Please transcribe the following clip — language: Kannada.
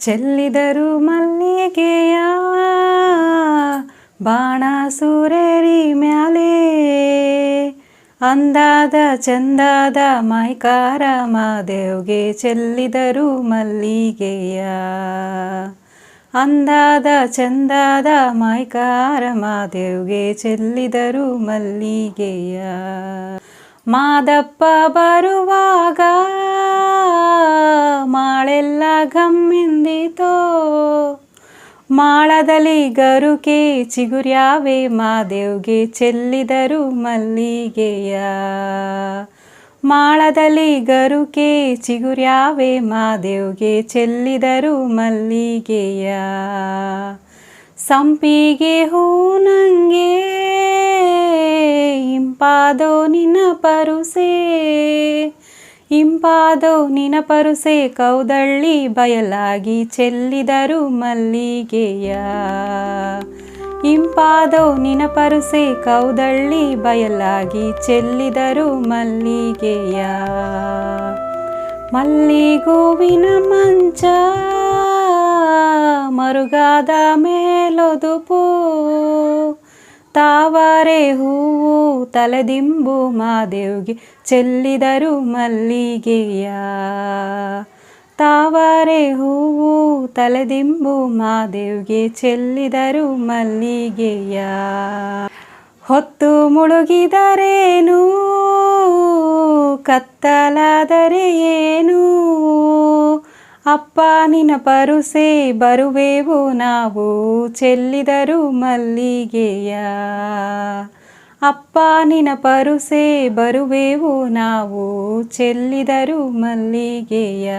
ಚೆಲ್ಲಿದರು ಮಲ್ಲಿಗೆಯ ಬಾಣ ಸೂರೇರಿ ಮ್ಯಾಲೆ. ಅಂದಾದ ಚಂದಾದ ಮೈಕಾರ ಮಾದೇವ್ಗೆ ಚೆಲ್ಲಿದರು ಮಲ್ಲಿಗೆಯ. ಅಂದಾದ ಚಂದಾದ ಮೈಕಾರ ಮಾದೇವ್ಗೆ ಚೆಲ್ಲಿದರು ಮಲ್ಲಿಗೆಯ. ಮಾದಪ್ಪ ಬರುವಾಗ ಮಾಳೆಲ್ಲ ಗಮ್ಮೆಂದಿತೋ ಮಾಳದಲ್ಲಿ ಗರುಕೆ ಚಿಗುರ್ಯಾವೆ, ಮಾದೇವ್ಗೆ ಚೆಲ್ಲಿದರು ಮಲ್ಲಿಗೆಯ. ಮಾಳದಲ್ಲಿ ಗರುಕೆ ಚಿಗುರ್ಯಾವೆ, ಮಾದೇವ್ಗೆ ಚೆಲ್ಲಿದರು ಮಲ್ಲಿಗೆಯ. ಸಂಪಿಗೆ ಹೂ ನಂಗೆ, ಇಂಪಾದೋ ನಿನ್ನ ಪರುಸೆ. ಇಂಪಾದೋ ನಿನ ಪರುಸೆ ಕೌದಳ್ಳಿ ಬಯಲಾಗಿ ಚೆಲ್ಲಿದರು ಮಲ್ಲಿಗೆಯ. ನಿನ ಪರುಸೆ ಕೌದಳ್ಳಿ ಬಯಲಾಗಿ ಚೆಲ್ಲಿದರು ಮಲ್ಲಿಗೆಯ. ಮಲ್ಲಿಗೂವಿನ ಮಂಚ ಮರುಗಾದ ಮೇಲೊದುಪು ತಾವರೆ ಹೂವು ತಲೆದಿಂಬು ಮಾದೇವ್ಗೆ ಚೆಲ್ಲಿದರು ಮಲ್ಲಿಗೆಯ. ತಾವರೆ ಹೂವು ತಲೆದಿಂಬು ಮಾದೇವ್ಗೆ ಚೆಲ್ಲಿದರು ಮಲ್ಲಿಗೆಯ. ಹೊತ್ತು ಮುಳುಗಿದರೇನು? ಕತ್ತಲಾದರೆ ಏನು? ಅಪ್ಪ ನಿನ ಪರುಸೆ ಬರುವೆವು ನಾವು ಚೆಲ್ಲಿದರು ಮಲ್ಲಿಗೆಯ. ಅಪ್ಪ ನಿನ ಪರುಸೆ ಬರುವೆವು ನಾವು ಚೆಲ್ಲಿದರು ಮಲ್ಲಿಗೆಯ.